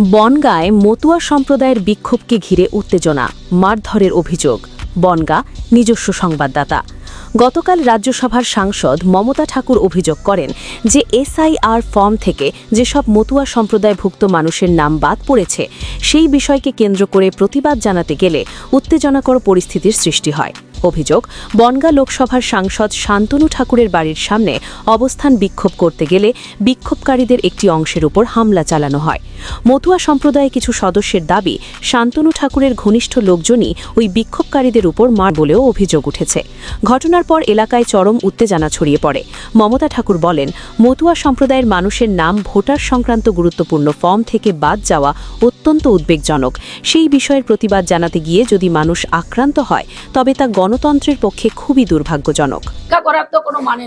বনগাঁয় মতুয়া সম্প্রদায়ের বিক্ষোভকে ঘিরে উত্তেজনা, মারধরের অভিযোগ। বনগা, নিজস্ব সংবাদদাতা। গতকাল রাজ্যসভার সাংসদ মমতা ঠাকুর অভিযোগ করেন যে এসআইআর ফর্ম থেকে যেসব মতুয়া সম্প্রদায়ভুক্ত মানুষের নাম বাদ পড়েছে, সেই বিষয়কে কেন্দ্র করে প্রতিবাদ জানাতে গেলে উত্তেজনাকর পরিস্থিতির সৃষ্টি হয়। অভিযোগ, বনগা লোকসভার সাংসদ শান্তনু ঠাকুরের বাড়ির সামনে অবস্থান বিক্ষোভ করতে গেলে বিক্ষোভকারীদের একটি অংশের উপর হামলা চালানো হয়। মতুয়া সম্প্রদায়ে কিছু সদস্যের দাবি, শান্তনু ঠাকুরের ঘনিষ্ঠ লোকজনই ওই বিক্ষোভকারীদের উপর মার বলেও অভিযোগ উঠেছে। ঘটনার পর এলাকায় চরম উত্তেজনা ছড়িয়ে পড়ে। মমতা ঠাকুর বলেন, মতুয়া সম্প্রদায়ের মানুষের নাম ভোটার সংক্রান্ত গুরুত্বপূর্ণ ফর্ম থেকে বাদ যাওয়া অত্যন্ত উদ্বেগজনক। সেই বিষয়ের প্রতিবাদ জানাতে গিয়ে যদি মানুষ আক্রান্ত হয়, তবে তা গণতন্ত্রের পক্ষে খুবই দুর্ভাগ্যজনক। মানে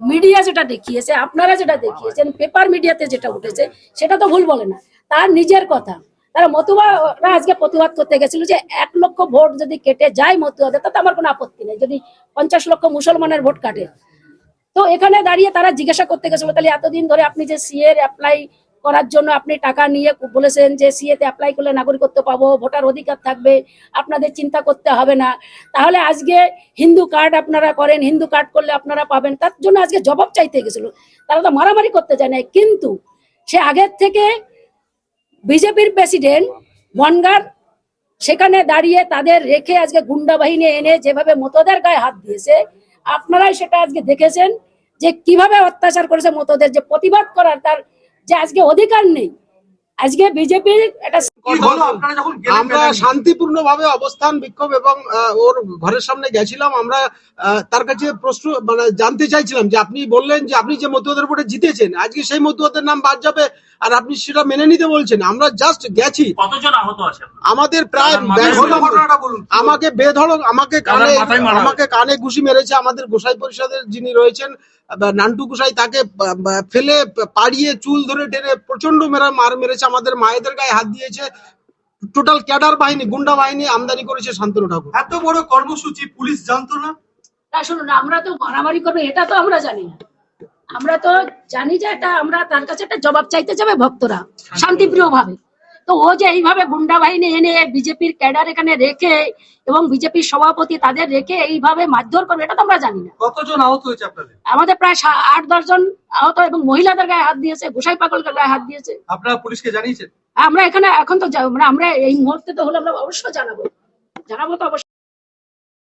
মিডিয়া যেটা দেখিয়েছে, আপনারা যেটা দেখিয়েছেন, পেপার মিডিয়াতে যেটা উঠেছে, সেটা তো ভুল বলে না। তার নিজের কথা। তারা মতুয়ারা আজকে প্রতিবাদ করতে গেছিল যে এক লক্ষ ভোট যদি কেটে যায় মতুয়াদের, তাতে আমার কোনো আপত্তি নেই। যদি পঞ্চাশ লক্ষ মুসলমানের ভোট কাটে। তো এখানে দাঁড়িয়ে তারা জিজ্ঞাসা করতে গেছিল, তাহলে এতদিন ধরে আপনি যে সিএর অ্যাপ্লাই করার জন্য আপনি টাকা নিয়ে বলেছেন যে সিএতে অ্যাপ্লাই করলে নাগরিকত্ব পাবো, ভোটার অধিকার থাকবে, আপনাদের চিন্তা করতে হবে না। তাহলে আজকে হিন্দু কার্ড আপনারা করেন, হিন্দু কার্ড করলে আপনারা পাবেন, তার জন্য আজকে জবাব চাইতে গেছিল। তারা তো মারামারি করতে চায় না কিন্তু সে আগের থেকে বিজেপির প্রেসিডেন্ট বনগার সেখানে দাঁড়িয়ে তাদের রেখে আজকে গুন্ডা বাহিনী এনে যেভাবে মতদের গায়ে হাত দিয়েছে, আপনারাই সেটা আজকে দেখেছেন যে কীভাবে অত্যাচার করেছে মতদের, যে প্রতিবাদ করার তার যে আজকে অধিকার নেই। আজকে বিজেপির একটা কি হলো আপনারা যখন গেলেন আমরা শান্তিপূর্ণ ভাবে অবস্থান বিক্ষোভ এবং আহ, ওর ঘরের সামনে গেছিলাম। আমরা আহ, তার কাছে প্রশ্ন মানে জানতে চাইছিলাম যে আপনি বললেন যে আপনি যে মতুয়াদের ভোটে জিতেছেন আজকে সেই মতুয়াদের নাম বাদ যাবে আর আপনি সেটা মেনে নিতে বলছেন। আমরা জাস্ট গেছি। কতজন আহত আছে আমাদের প্রায় আমাকে বেধড়ক আমাকে কানে তার মাথায় মারা। আমাকে কানে ঘুষি মেরেছে আমাদের গোসাই পরিষদের যিনি রয়েছেন নান্টু গোসাই তাকে ফেলে পাড়িয়ে চুল ধরে টেনে প্রচণ্ড মেরা মার মেরেছে আমাদের মায়েদের গায়ে হাত দিয়েছে। টোটাল ক্যাডার বাহিনী গুন্ডা বাহিনী আমদানি করেছে শান্তনু ঠাকুর। এত বড় কর্মসূচি পুলিশ জানতো না? না শুনুন আমরা তো মারামারি করব এটা তো আমরা জানি না। আমরা তো জানি যে এটা আমরা তার কাছে একটা জবাব চাইতে যাবে ভক্তরা শান্তিপ্রিয় ভাবে তো ও যে এইভাবে গুন্ডা বাহিনী এনে বিজেপির ক্যাডার এখানে রেখে এবং বিজেপির সভাপতি তাদের রেখে এইভাবে মারধর করবে এটা তো আমরা জানি না। কতজন আহত হয়েছে আপনাদের? আমাদের প্রায় আট দশ জন আহত এবং মহিলাদের গায়ে হাত দিয়েছে গোসাই পাগল গায়ে হাত দিয়েছে। আপনারা পুলিশকে জানিয়েছেন? আমরা এখানে এখন তো মানে আমরা এই মুহূর্তে তো হলে আমরা অবশ্যই জানাব। জানাব তো অবশ্যই।